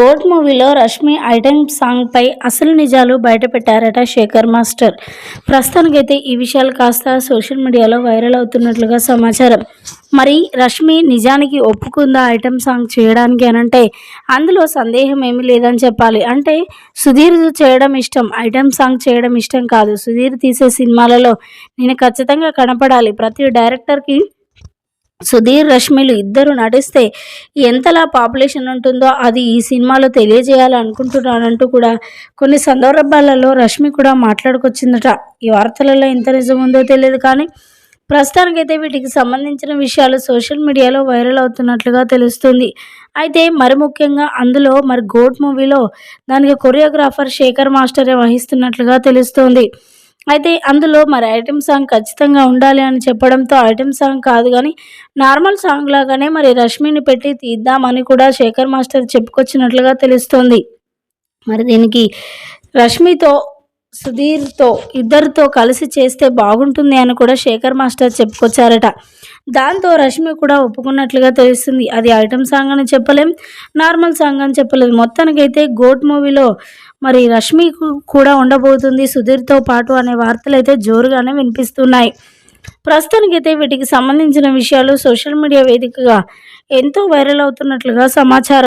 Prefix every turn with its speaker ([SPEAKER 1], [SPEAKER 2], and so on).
[SPEAKER 1] Goat మూవీలో Rashmi item సాంగ్పై అసలు నిజాలు బయటపెట్టారట శేఖర్ మాస్టర్. ప్రస్తుతానికైతే ఈ విషయాలు కాస్త సోషల్ మీడియాలో వైరల్ అవుతున్నట్లుగా సమాచారం. మరి రష్మి నిజానికి ఒప్పుకుందా ఐటెం సాంగ్ చేయడానికి అనంటే అందులో సందేహం ఏమీ లేదని చెప్పాలి. అంటే సుధీర్ చేయడం ఇష్టం ఐటెం సాంగ్ చేయడం ఇష్టం కాదు. సుధీర్ తీసే సినిమాలలో నేను ఖచ్చితంగా కనపడాలి. ప్రతి డైరెక్టర్కి సుధీర్ రష్మిలు ఇద్దరు నటిస్తే ఎంతలా పాపులేషన్ ఉంటుందో అది ఈ సినిమాలో తెలియజేయాలనుకుంటున్నానంటూ కూడా కొన్ని సందర్భాలలో రష్మి కూడా మాట్లాడుకొచ్చిందట. ఈ వార్తలలో ఎంత నిజం ఉందో తెలియదు కానీ ప్రస్తుతానికైతే వీటికి సంబంధించిన విషయాలు సోషల్ మీడియాలో వైరల్ అవుతున్నట్లుగా తెలుస్తుంది. అయితే మరి ముఖ్యంగా అందులో మరి గోట్ మూవీలో దానికి కొరియోగ్రాఫర్ శేఖర్ మాస్టరే వహిస్తున్నట్లుగా తెలుస్తోంది. అయితే అందులో మరి ఐటెం సాంగ్ ఖచ్చితంగా ఉండాలి అని చెప్పడంతో ఐటెం సాంగ్ కాదు కానీ నార్మల్ సాంగ్ లాగానే మరి రష్మిని పెట్టి తీద్దామని కూడా శేఖర్ మాస్టర్ చెప్పుకొచ్చినట్లుగా తెలుస్తోంది. మరి దీనికి రష్మితో సుధీర్తో ఇద్దరితో కలిసి చేస్తే బాగుంటుంది అని కూడా శేఖర్ మాస్టర్ చెప్పుకొచ్చారట. దాంతో రష్మి కూడా ఒప్పుకున్నట్లుగా తెలుస్తుంది. అది ఐటమ్ సాంగ్ అని చెప్పలేం నార్మల్ సాంగ్ అని చెప్పలేదు మొత్తానికైతే గోట్ మూవీలో మరి రష్మి కూడా ఉండబోతుంది సుధీర్తో పాటు అనే వార్తలు అయితే జోరుగానే వినిపిస్తున్నాయి. ప్రస్తుతానికైతే వీటికి సంబంధించిన విషయాలు సోషల్ మీడియా వేదికగా ఎంతో వైరల్ అవుతున్నట్లుగా సమాచారం.